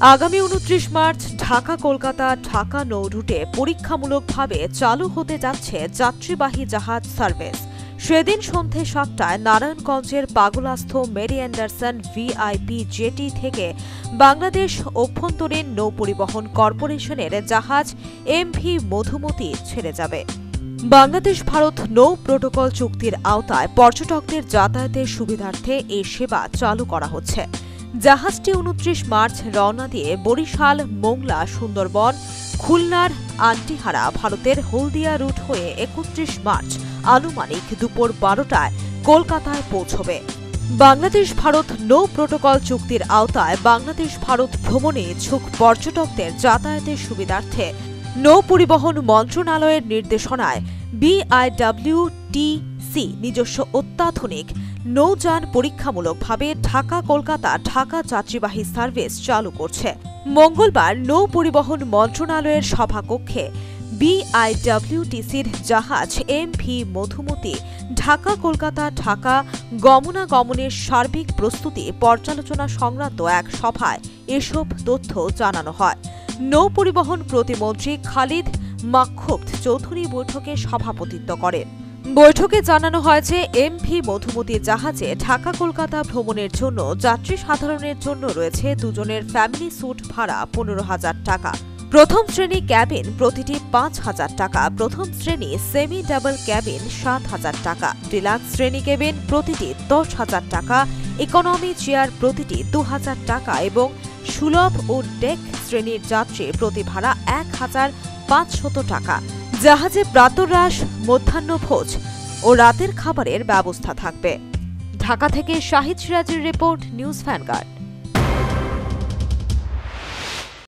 আগামী উনত্রিশ মার্চ ঢাকা, কলকাতা, ঢাকা নৌ রুটে পরীক্ষামূলকভাবে চালু হতে যাচ্ছে যাত্রীবাহী জাহাজ সার্ভিস। সেদিন সন্ধে সাতটায় নারায়ণগঞ্জের পাগলাস্থ মেরি অ্যান্ডারসন ভিআইপি জেটি থেকে বাংলাদেশ অভ্যন্তরীণ নৌ পরিবহন কর্পোরেশনের জাহাজ এমভি মধুমতি ছেড়ে যাবে। বাংলাদেশ ভারত নৌ প্রোটোকল চুক্তির আওতায় পর্যটকদের যাতায়াতের সুবিধার্থে এই সেবা চালু করা হচ্ছে। জাহাজটি উনত্রিশ মার্চ রওনা দিয়ে বরিশাল, মোংলা, সুন্দরবন, খুলনার আন্টিহারা, ভারতের হলদিয়া রুট হয়ে একত্রিশ মার্চ আনুমানিক দুপুর বারোটায় কলকাতায় পৌঁছবে। বাংলাদেশ ভারত নৌ প্রোটোকল চুক্তির আওতায় বাংলাদেশ ভারত ভ্রমণে ইচ্ছুক পর্যটকদের যাতায়াতের সুবিধার্থে নৌ পরিবহন মন্ত্রণালয়ের নির্দেশনায় বিআইডব্লিউটিসি নিজস্ব অত্যাধুনিক, নৌযান পরীক্ষামূলকভাবে ঢাকা, কলকাতা, ঢাকা যাত্রীবাহী সার্ভিস চালু করছে। মঙ্গলবার নৌ পরিবহন মন্ত্রণালয়ের সভাকক্ষে বিআইডব্লিউটিসির জাহাজ এম ভি মধুমতি, ঢাকা, কলকাতা, ঢাকা গমনাগমনের সার্বিক প্রস্তুতি পর্যালোচনা সংক্রান্ত এক সভায় এসব তথ্য জানানো হয়। নৌ পরিবহন প্রতিমন্ত্রী খালিদ মাক্ষুব চৌধুরী বৈঠকে সভাপতিত্ব করেন। বৈঠকে জানানো হয় যে এমভি মধুমতি জাহাজে ঢাকা কলকাতা ভ্রমণের জন্য যাত্রী সাধারণের জন্য রয়েছে দুজনের ফ্যামিলি স্যুট ভাড়া পনেরো হাজার টাকা। প্রথম শ্রেণি ক্যাবিন প্রতিটি পাঁচ হাজার টাকা, প্রথম শ্রেণি সেমি ডাবল ক্যাবিন সাত হাজার টাকা, ডিলাক্স শ্রেণি কেবিন প্রতিটি দশ হাজার টাকা, ইকোনমি চেয়ার প্রতিটি দু হাজার টাকা এবং সুলভ ও ডেক শ্রেণির যাত্রী প্রতি ভাড়া এক হাজার পাঁচশত টাকা। জাহাজে প্রাতঃরাশ মধ্যাহ্ন ভোজ ও রাতের খাবারের ব্যবস্থা থাকবে। ঢাকা থেকে শাহিদ সিরাজের রিপোর্ট, নিউজ ভ্যানগার্ড।